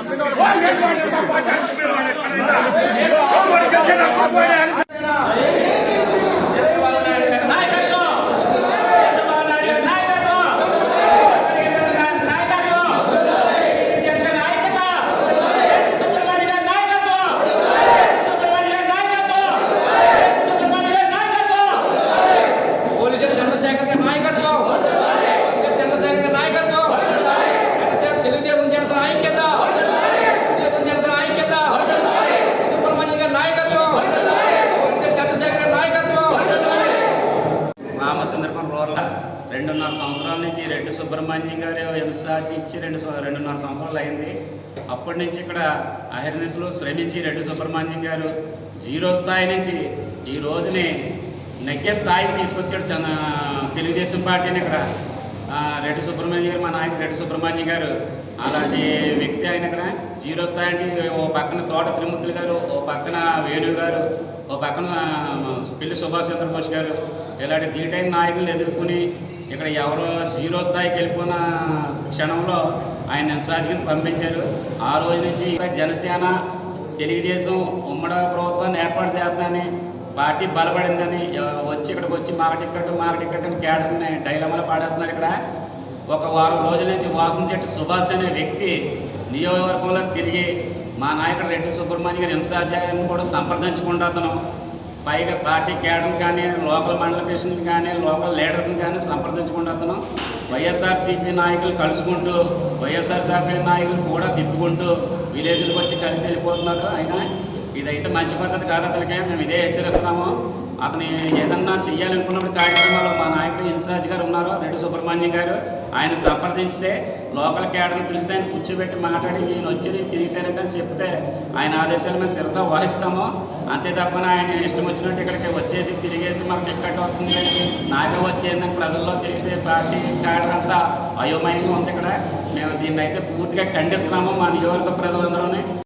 I'm not a Ramachandrapuram రెండున్నర సంవత్సరాల నుంచి రెడ్డి సుబ్రహ్మణ్యం గారు ఎన్సార్జీ ఇచ్చి రెండు రెండున్నర సంవత్సరాలు అయింది. అప్పటి నుంచి ఇక్కడ అహిర్నిస్లో శ్రమించి రెడ్డి సుబ్రహ్మణ్యం గారు జీరో స్థాయి నుంచి ఈ రోజుని నెగ్గే స్థాయికి తీసుకొచ్చాడు తెలుగుదేశం పార్టీని ఇక్కడ. రెడ్డి సుబ్రహ్మణ్యం గారు మా నాయకుడు రెడ్డి సుబ్రహ్మణ్యం గారు అలాంటి వ్యక్తి ఆయన ఇక్కడ. జీరో స్థాయి అంటే ఓ పక్కన తోట త్రిమూర్తులు గారు ఓ పక్కన వేణు గారు ఓ పక్కన పిల్లి సుభాష్ చంద్రబోస్ గారు. ఇలాంటి దీటైన నాయకులను ఎదుర్కొని ఇక్కడ ఎవరో జీరో స్థాయికి వెళ్ళిపోయిన క్షణంలో ఆయన ఇన్ఛార్జిని పంపించారు. ఆ రోజు నుంచి జనసేన తెలుగుదేశం ఉమ్మడి ప్రభుత్వాన్ని ఏర్పాటు చేస్తానని పార్టీ బలపడిందని వచ్చి ఇక్కడికి వచ్చి మాకు టికెట్ మాకు టికెట్ అని కేడని డైలమాలు పాడేస్తున్నారు ఇక్కడ. ఒక వారం రోజుల నుంచి వాసన చెట్టు సుభాష్ అనే వ్యక్తి నియోజకవర్గంలో తిరిగి మా నాయకుడు రెడ్డి సుబ్రహ్మణ్య గారి ఇన్ఛార్జ్ గారిని కూడా సంప్రదించకుండా అతను పైగా పార్టీ కేడర్ కానీ లోకల్ మండల ప్రెసిడెంట్ కానీ లోకల్ లీడర్స్ని కానీ సంప్రదించకుండా అతను వైఎస్ఆర్సీపీ నాయకులు కలుసుకుంటూ వైఎస్ఆర్సీపీ నాయకులు కూడా తిప్పుకుంటూ విలేజ్లకు వచ్చి కలిసి వెళ్ళిపోతున్నారు. అయినా ఇదైతే మంచి పద్ధతి కాదు అతనికే. మేము ఇదే హెచ్చరిస్తున్నాము. అతని ఏదన్నా చేయాలనుకున్నప్పుడు కార్యక్రమాలు మా నాయకుడు ఇన్ఛార్జ్ గారు ఉన్నారు రెడ్డి సుబ్రహ్మణ్యం గారు. ఆయన సంప్రదించితే లోకల్ క్యాడర్ని పిలిచి ఆయన కూర్చోబెట్టి మాట్లాడి నేను వచ్చి తిరిగితేనంటే అని చెప్తే ఆయన ఆదేశాలు మేము శ్రద్ధ వహిస్తాము. అంతే తప్పన ఆయన ఇష్టం వచ్చినట్టు ఇక్కడికి వచ్చేసి తిరిగేసి మాకు టిక్కెట్ అవుతుంది. నాకే వచ్చేందని ప్రజల్లో తిరిగితే పార్టీ క్యాడర్ అంతా అయోమయంగా ఉంది ఇక్కడ. మేము దీన్ని అయితే పూర్తిగా ఖండిస్తున్నాము మా నియోజక ప్రజలందరూ